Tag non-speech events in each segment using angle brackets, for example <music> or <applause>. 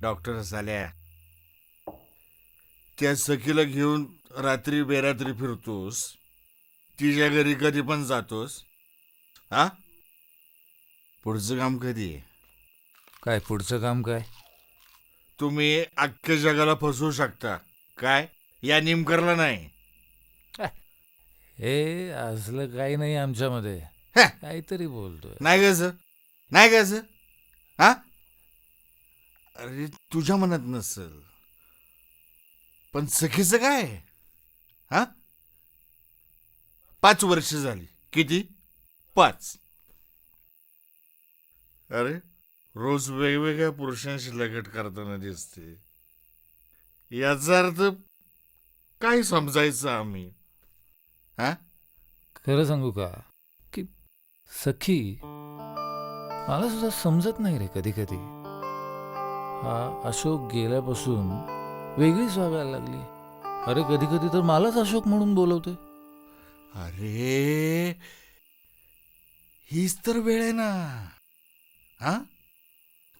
Doctor झाल्या. त्या सखीला घेऊन रात्री बेरात्री फिरतोस. तिच्या घरी कधी पण जातोस. हा? पुढचं काम कधी आहे? काय पुढचं काम काय? तुम्ही अख्ख्या जगाला फसवू शकता. काय? या निमकरला नाही. हे. असलं काही नाही आमच्यामध्ये. काहीतरी बोलतोय. नाही कसं नाही कसं हा? अरे तुझ्या मनात नसल. पण सखीचं काय? हा? पाच वर्ष झाली. किती? पाच. अरे रोज वेगवेगळ्या पुरुषांशी लगट करताना दिसते. याचा अर्थ काय समजायचं आम्ही? हा? खरं सांगू का? की सखी मला सुद्धा समजत नाही रे कधी कधी हा अशोक गेल्यापासून वेगळीच वागायला लागली. अरे कधी कधी तर मलाच अशोक म्हणून बोलवते अरे हीच तर वेळ आहे ना. हा?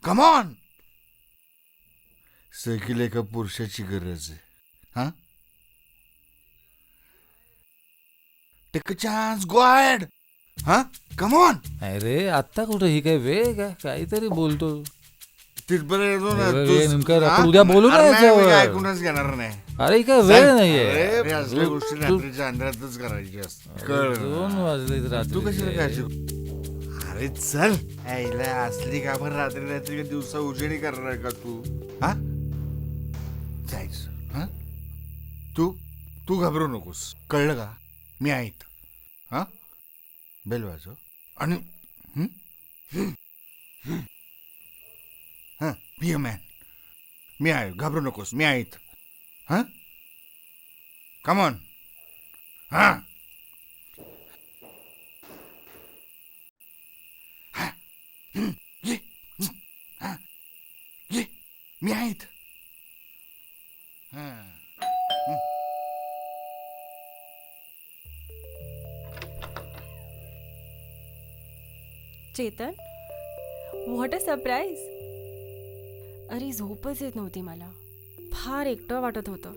कमॉन सखील एका पुरुषाची गरज आहे. हा? टेक चान्स गो अहेड हा? कमॉन अरे आत्ता कुठं? ही काय वेळ आहे? काहीतरी बोलतो तिथपर्यंत येतो ना. अरे, तूच- नेमकं हा? आपण उद्या बोलू ना अरे नाही, मी याच्यावर. ऐकूनच घेणार नाही. अरे काय वेळ नाहीये. अरे, असल्या तू- गोष्टी रात्रीच्या अंधारातच करायची असतात. कळ दोन वाजले तू कशाला रात्री काळजी अरे चल. आईला असली का पण रात्री रात्री का दिवसा उजेडी करणार का तू? हा? जायचं. हा? तू तू घाबरू नकोस. कळलं का? मी आहेत हा? बेल वाजव. आणि हं? हा? बी अ मॅन मी आहे घाबरू नकोस मी आहेत हां कमॉन हां मी आहेत चेतन व्हॉट अ सरप्राईज अरे झोपच येत नव्हती मला. फार एकटं वाटत होतं.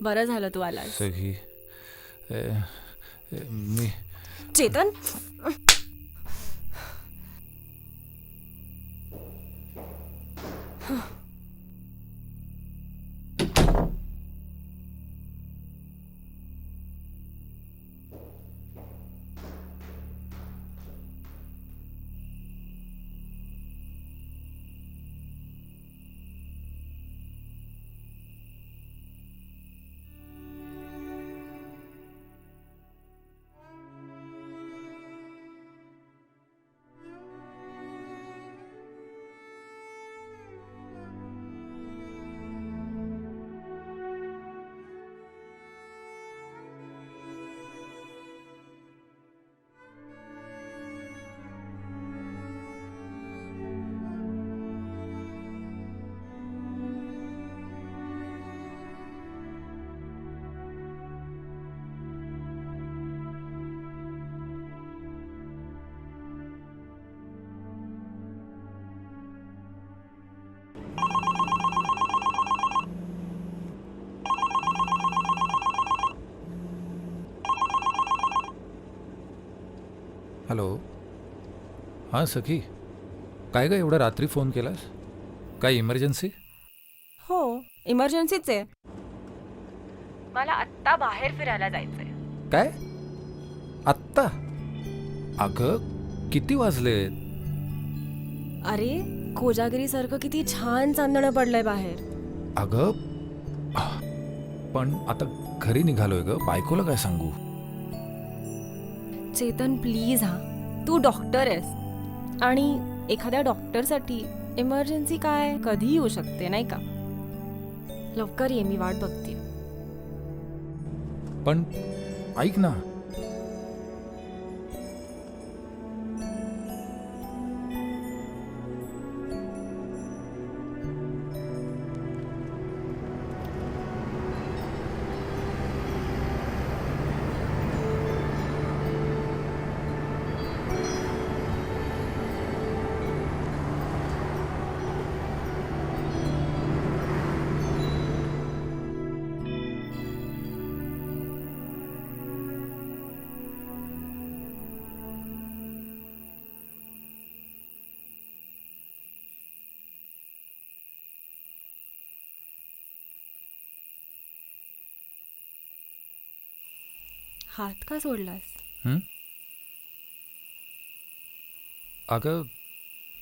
बरं झालं तू आलास. सखी ए, ए, मी चेतन? हॅलो. हां सखी. काय ग एवढं रात्री फोन केलास? काय इमर्जन्सी? हो इमर्जन्सीच आहे. मला आत्ता बाहेर फिरायला जायचंय. काय? आत्ता? अगं किती वाजले अरे कोजागिरी सारखं किती छान चांदणं पडलंय बाहेर. अगं पण आता घरी निघालोय ग बायकोला काय सांगू? चेतन प्लीज हा. तू डॉक्टर आहेस. आणि एखाद्या डॉक्टरसाठी इमर्जन्सी काय? कधी येऊ शकते नाही का? लवकर ये मी वाट बघते. पण ऐक ना हात का सोडलास? अगं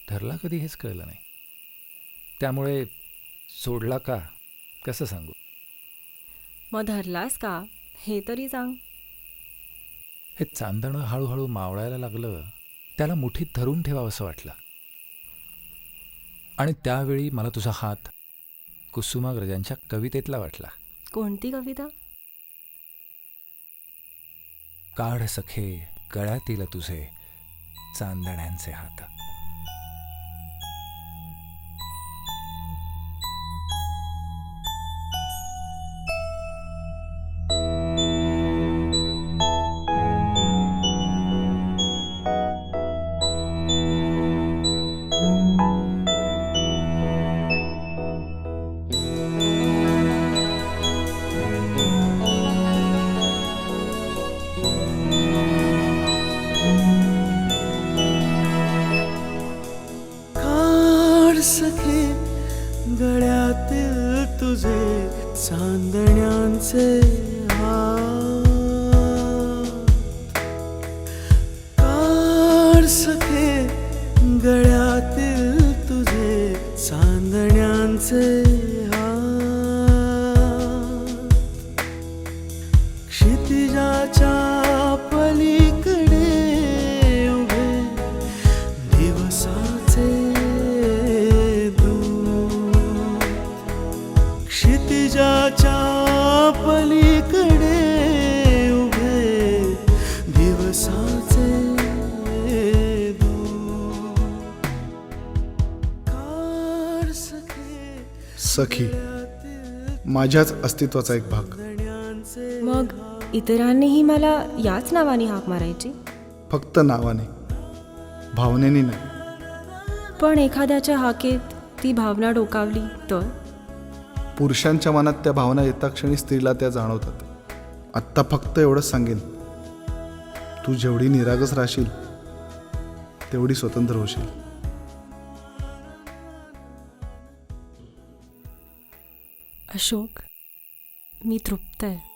धरला कधी हेच कळलं नाही. त्यामुळे सोडला का? कसं सांगू? मग धरलास का? हे तरी सांग. हे चांदणं हळूहळू मावळायला लागलं. त्याला मुठीत धरून ठेवावंसं वाटलं. आणि त्यावेळी मला तुझा हात कुसुमाग्रजांच्या कवितेतला वाटला. कोणती कविता? काढ सखे गळ्यातील तुझे चांदण्यांचे हात. क्षितिजाच्या पलीकडे उभे दिवसाचे दूत. क्षितिजाच्या पलीकडे उभे दिवसाचे सखे सखी माझ्याच अस्तित्वाचा एक भाग. इतरांनीही मला याच नावाने हाक मारायची? फक्त नावाने. भावनेनी नाही. पण एखाद्याच्या हाकेत ती भावना डोकावली तर? पुरुषांच्या मनात त्या भावना येता क्षणी स्त्रीला त्या जाणवतात. आत्ता फक्त एवढंच सांगेन. तू जेवढी निरागस राहशील तेवढी स्वतंत्र होशील. अशोक मी तृप्त आहे.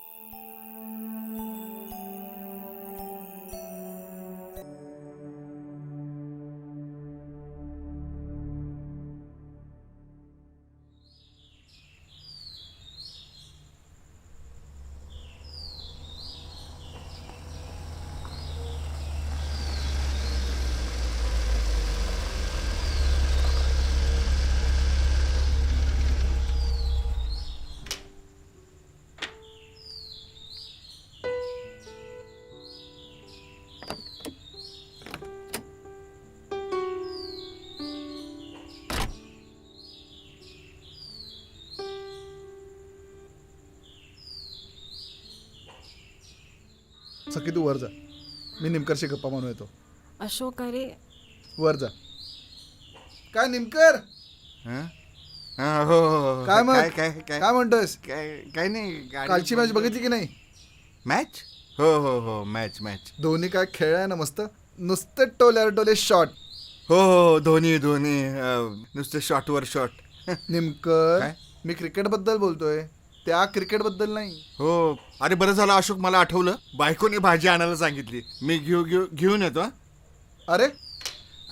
सखी तू वर जा. मी निमकरशी गप्पा मानू येतो. अशोक अरे. वर जा. काय निमकर? हं? हा, हो हो, हो. काय मग? काय काय काय? काय म्हणतोयस? काय काय नाही गाडी कालची मॅच बघितली की नाही? मॅच? हो हो हो मॅच मॅच. धोनी काय खेळलाय ना मस्त? नुसतं टोल्यावर टोले शॉट हो हो धोनी धोनी अं, नुसतं शॉटवर शॉट निमकर काय? मी क्रिकेटबद्दल बोलतोय. त्या क्रिकेटबद्दल नाही. हो. अरे बरं झालं अशोक मला आठवलं. बायकोने भाजी आणायला सांगितली. मी घेऊ घेऊ घेऊन येतो हं? अरे?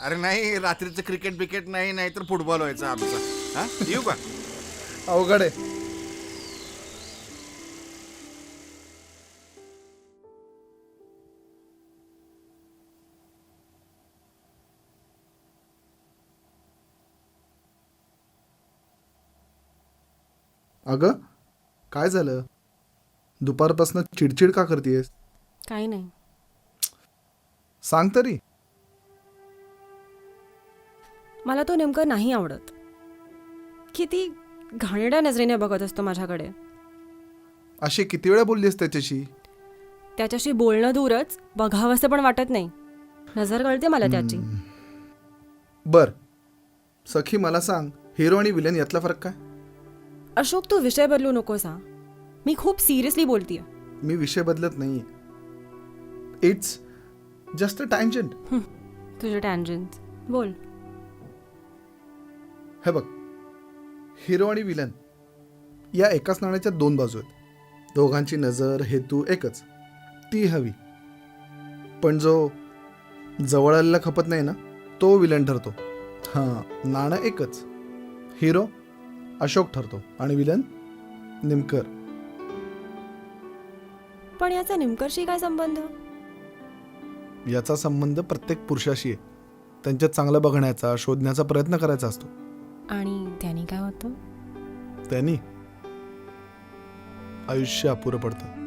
अरे नाही रात्रीचं क्रिकेट बिकेट नाही नाही तर फुटबॉल व्हायचा आमचा. हा येऊ का? अवघड आहे. अगं काय झालं? दुपारपासून चिडचिड का करतेस काही नाही. सांग तरी. मला तो नेमकं नाही आवडत. किती घाणेरड्या नजरेने बघत असतो माझ्याकडे. अशी किती वेळा बोललीस त्याच्याशी? त्याच्याशी बोलणं दूरच बघावंसं पण वाटत नाही. नजर कळते मला त्याची. बर. सखी मला सांग हिरो आणि विलन यातला फरक काय? अशोक तू विषय बदलू नकोस. हा मी खूप सिरियसली बोलतीये. मी विषय बदलत नाहीये. इट्स जस्ट अ टँजंट तुझे टँजन्स बोल. हे बघ. हिरो आणि विलन या एकाच नाण्याच्या दोन बाजू आहेत. दोघांची नजर हेतू एकच. ती हवी. पण जो जवळ आलेला खपत नाही ना तो विलन ठरतो. हां नाणं एकच. हिरो अशोक ठरतो आणि विलन निमकर. पण याचा निमकरशी काय संबंध? याचा संबंध प्रत्येक पुरुषाशी आहे. त्यांच्यात चांगलं बघण्याचा शोधण्याचा प्रयत्न करायचा असतो. आणि त्याने काय होतं? त्यांनी आयुष्य अपुरं पडतं.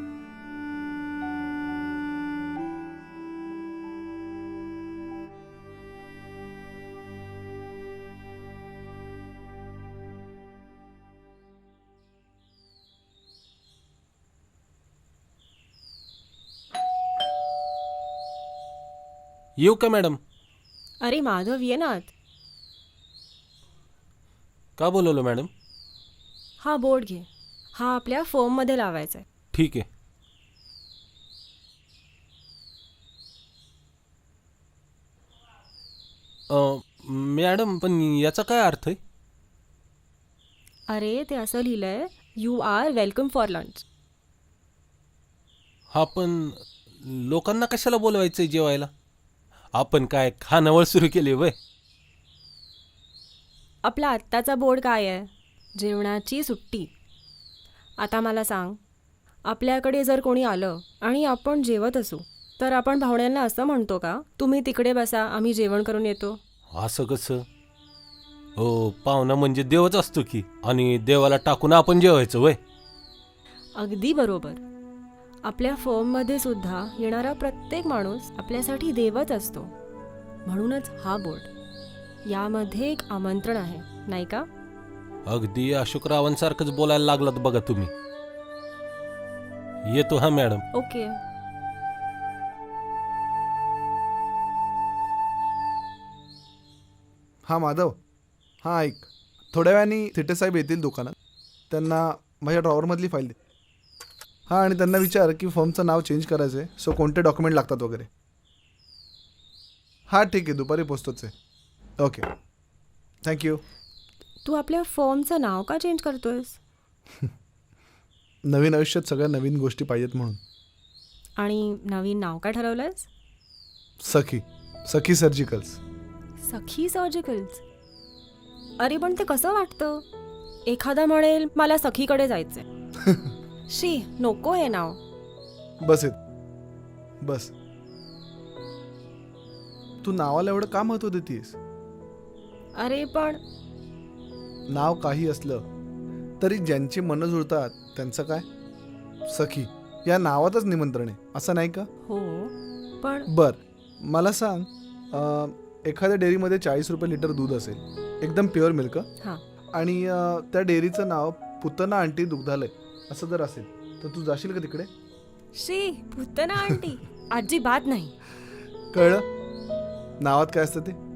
येऊ का मॅडम? अरे माधव ये ना आत. का बोलवलं मॅडम? हा बोर्ड घे. हा आपल्या फॉर्ममध्ये लावायचा आहे ठीक आहे. अं, मॅडम पण याचा काय अर्थ आहे? अरे ते असं लिहिलंय you are welcome for lunch हा पण लोकांना कशाला बोलवायचंय जेवायला? आपण काय खानावळ सुरू केली वय आपला आत्ताचा बोर्ड काय आहे? जेवणाची सुट्टी. आता मला सांग आपल्याकडे जर कोणी आलं आणि आपण जेवत असू तर आपण भावण्यांना असं म्हणतो का तुम्ही तिकडे बसा आम्ही जेवण करून येतो असं कसं? हो पाहुणा म्हणजे देवच असतो की आणि देवाला टाकून आपण जेवायचं वय अगदी बरोबर. आपल्या फॉर्ममध्ये सुद्धा येणारा प्रत्येक माणूस आपल्यासाठी देवच असतो. म्हणूनच हा बोर्ड. यामध्ये एक आमंत्रण आहे नाही का? अगदी अशोकरावांसारखंच बोलायला लागलात बघा तुम्ही. येतो हा मॅडम. ओके. हां माधव. हां ऐक. थोड्या वेळाने थिटे साहेब येतील दुकानात. त्यांना माझ्या ड्रॉवरमधली फाईल दे. हां आणि त्यांना विचार की फॉर्मचं नाव चेंज करायचं आहे सो कोणते डॉक्युमेंट लागतात वगैरे. हां ठीक आहे दुपारी पोचतोच आहे. ओके थँक्यू तू आपल्या फॉर्मचं नाव का चेंज करतोयस? <laughs> नवीन आयुष्यात सगळ्या नवीन गोष्टी पाहिजेत म्हणून. आणि नवीन नाव काय ठरवलंयस? सखी. सखी सर्जिकल्स सखी सर्जिकल्स अरे पण ते कसं वाटतं? एखादा म्हणेल मला सखीकडे जायचंय. <laughs> शी नको हे नाव बस येत बस. तू नावाला एवढं का महत्त्व देतीस अरे पण नाव काही असलं तरी ज्यांची मनं जुळतात त्यांचं काय? सखी या नावातच निमंत्रण आहे असं नाही का? हो पण बर मला सांग अं, एखाद्या डेअरीमध्ये चाळीस रुपये लिटर दूध असेल एकदम प्युअर मिल्क हां. आणि अं, त्या डेअरीचं नाव पुतना आंटी दुग्धालय. असं जर असेल तर तू जाशील का तिकडे? शी पुतना आंटी. अजिबात नाही. कळलं? नावात काय असतं ते?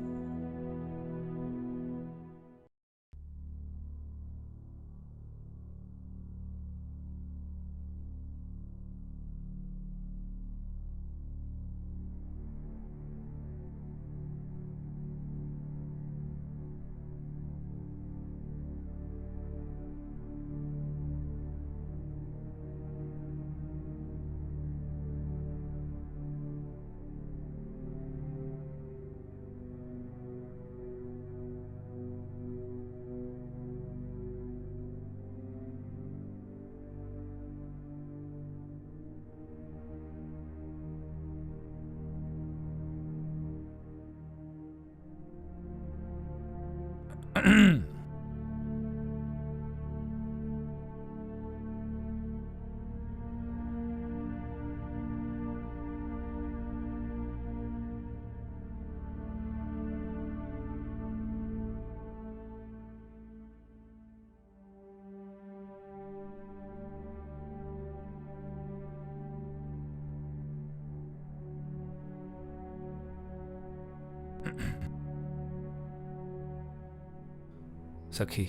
सखी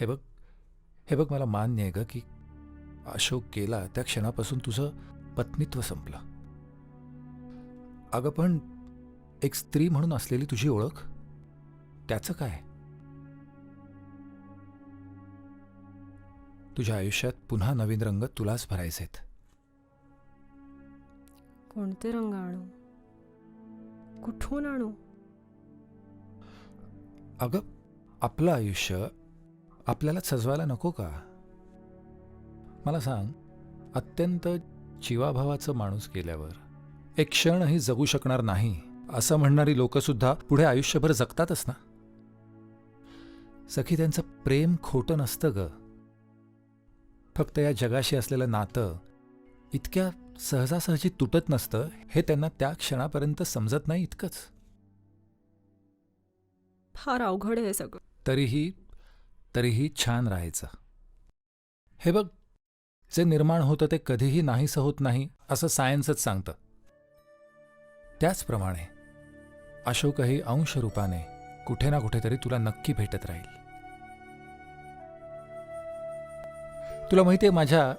हे बघ हे बघ मला मान्य आहे ग की अशोक केला त्या क्षणापासून तुझं पत्नीत्व संपलं. अगं पण एक स्त्री म्हणून असलेली तुझी ओळख त्याचं काय? तुझ्या आयुष्यात पुन्हा नवीन रंग तुलाच भरायचे आहेत कोणते रंग आणू? कुठून आणू? अगं आपलं आयुष्य आपल्याला सजवायला नको का? मला सांग अत्यंत जीवाभावाचं माणूस गेल्यावर एक क्षणही जगू शकणार नाही असं म्हणणारी लोकंसुद्धा पुढे आयुष्यभर जगतातच ना? सखी त्यांचं प्रेम खोटं नसतं ग. फक्त या जगाशी असलेलं नातं इतक्या सहजासहजी तुटत नसतं हे त्यांना त्या क्षणापर्यंत समजत नाही इतकंच. फार अवघड आहे सगळं. तरीही तरीही छान राहायचं. हे बघ जे निर्माण होतं ते कधीही नाहीसं होत नाही असं सायन्सच सांगतं. त्याचप्रमाणे अशोकही अंशरूपाने कुठे ना कुठेतरी तुला नक्की भेटत राहील. तुला माहिती आहे माझ्या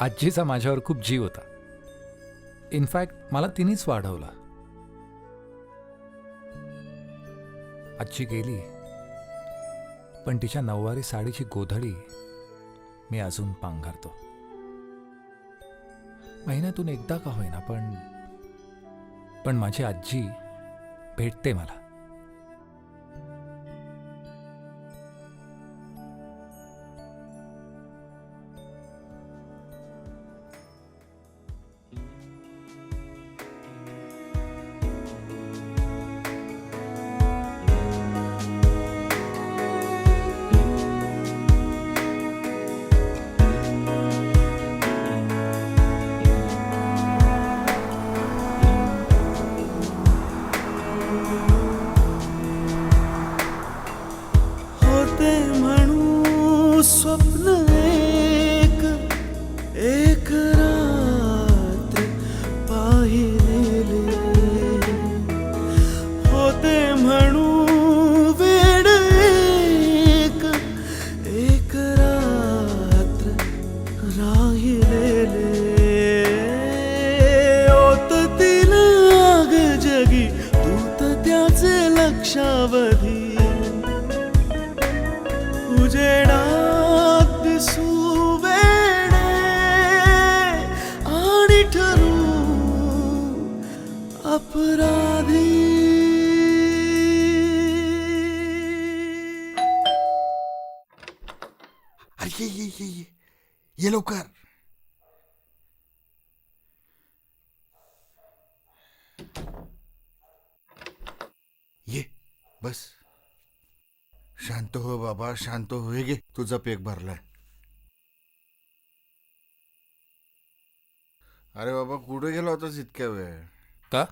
आजीचा माझ्यावर खूप जीव होता. इनफॅक्ट मला तिनेच वाढवला. आजी गेली पण तिच्या नऊवारी साडीची गोधडी मी अजून पांघरतो. महिन्यातून एकदा का होईना पण पण माझी आजी भेटते मला. उजेडात दिसू वेडे आणि ठरू अपराधी. अरे ये ये ये. ये लवकर. ये बस. हो बाबा शांत हो हे घे तुझा पेक भरलाय. अरे बाबा कुठे गेला होतास इतक्या वेळ? का?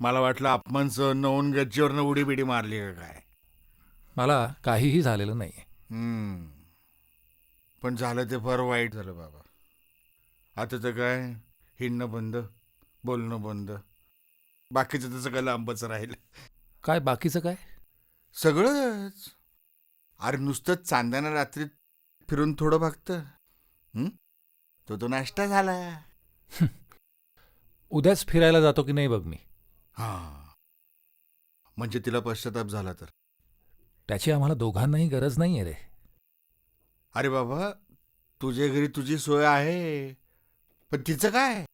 मला वाटलं अपमान सहन नवून गच्चीवरनं उडी बिडी मारली का काय? मला काहीही झालेलं नाही हम्म. पण झालं ते फार वाईट झालं बाबा. आता तर काय? हिंडणं बंद बोलणं बंद. बाकीचं त्याचं काय लांबच राहील. काय बाकीचं काय? सगळंच. अरे नुसतं चांदण्या रात्रीत फिरून थोडं हं? तो तो नाश्ता झाला <laughs> उद्याच फिरायला जातो की नाही बघ मी? हा. म्हणजे तिला पश्चाताप झाला तर? त्याची आम्हाला दोघांनाही गरज नाही आहे रे. अरे बाबा तुझ्या घरी तुझी सोय आहे. पण तिचं काय?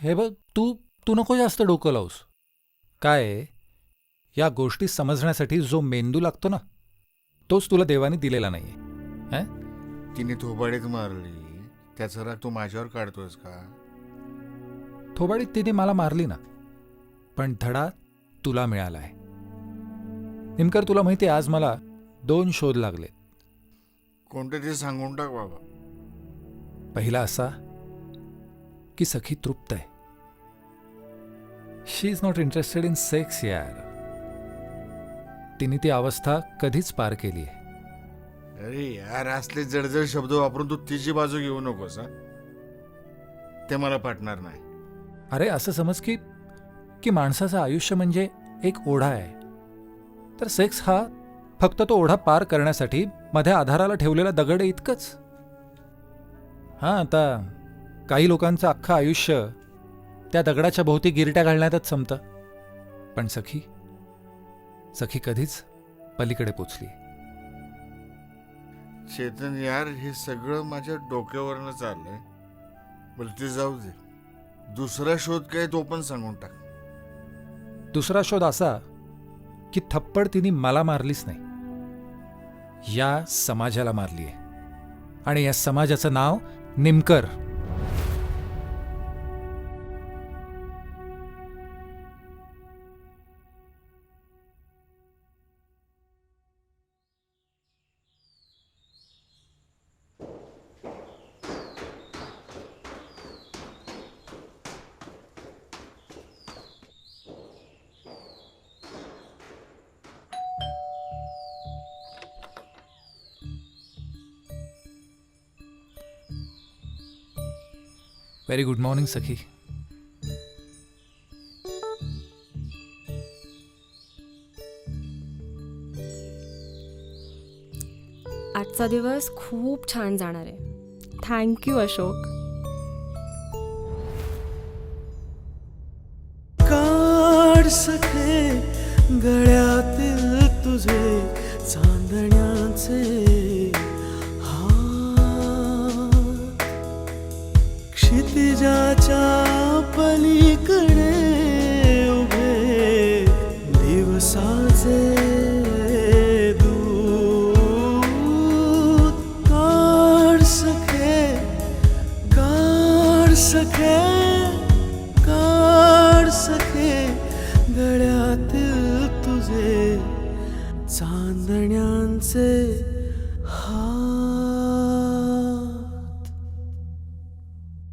हे बघ तू तू नको जास्त डोकं लावूस. काय आहे, या गोष्टी समजण्यासाठी जो मेंदू लागतो ना तोच तुला देवाने दिलेला नाहीये. तिने थोबाडीत मारली. त्याचा राग तू माझ्यावर काढतोस का? थोबाडीत तिने मला मारली ना पण धडा तुला मिळालाय. निमकर तुला माहिती आज मला दोन शोध लागले. कोणते ते सांगून टाक बाबा. पहिला असा की सखी तृप्त आहे. She is not interested in sex यार तिने ती अवस्था कधीच पार केली आहे. अरे यार असले जडजड शब्द वापरून तू तिची बाजू घेऊ नकोस हा? ते मला पटणार नाही. अरे असं समज की की माणसाचं आयुष्य म्हणजे एक ओढा आहे. तर सेक्स हा फक्त तो ओढा पार करण्यासाठी मध्ये आधाराला ठेवलेला दगड आहे इतकंच. हां आता काही लोकांचं अख्खं आयुष्य त्या दगडाच्या भोवती गिरट्या घालण्यातच संपतं. पण सखी सखी कधीच पलीकडे पोचली. चेतन यार हे सगळं माझ्या डोक्यावरनं चाललंय. बरं ते जाऊ दे. दुसरा शोध काय तो पण सांगून टाक. दुसरा शोध असा की थप्पड तिने मला मारलीच नाही. या समाजाला मारली आहे आणि या समाजाचं नाव Nimkar. Very good morning Sakhi आजचा दिवस खूप छान जाणार आहे. थँक्यू अशोक काढ सखे गळ्यातील तुझे चांदण्याचे पलीकडे